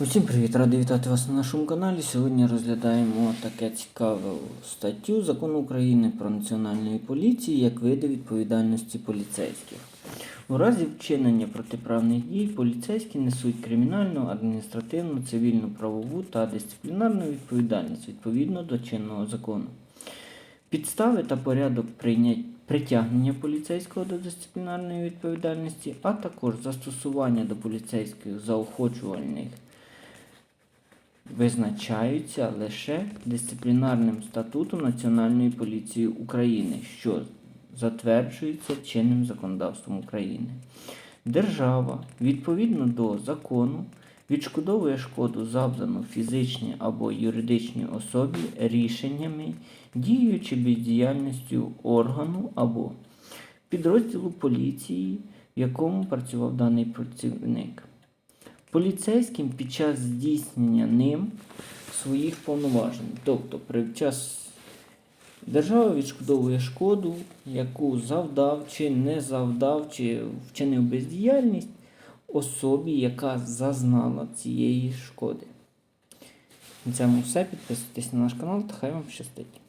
Усім привіт! Радий вітати вас на нашому каналі. Сьогодні розглядаємо таке цікаву статтю Закону України про національну поліцію як види відповідальності поліцейських. У разі вчинення протиправних дій поліцейські несуть кримінальну, адміністративну, цивільну, правову та дисциплінарну відповідальність відповідно до чинного закону. Підстави та порядок прийня- притягнення поліцейського до дисциплінарної відповідальності, а також застосування до поліцейських заохочувальних визначаються лише дисциплінарним статутом Національної поліції України, що затверджується чинним законодавством України. Держава відповідно до закону відшкодовує шкоду завдану фізичній або юридичній особі рішеннями, дією чи бездіяльністю органу або підрозділу поліції, в якому працював даний працівник. Поліцейським під час здійснення ним своїх повноважень. Тобто, під час держава відшкодовує шкоду, яку завдав чи не завдав, чи вчинив бездіяльність особі, яка зазнала цієї шкоди. На цьому все. Підписуйтесь на наш канал та хай вам щастить.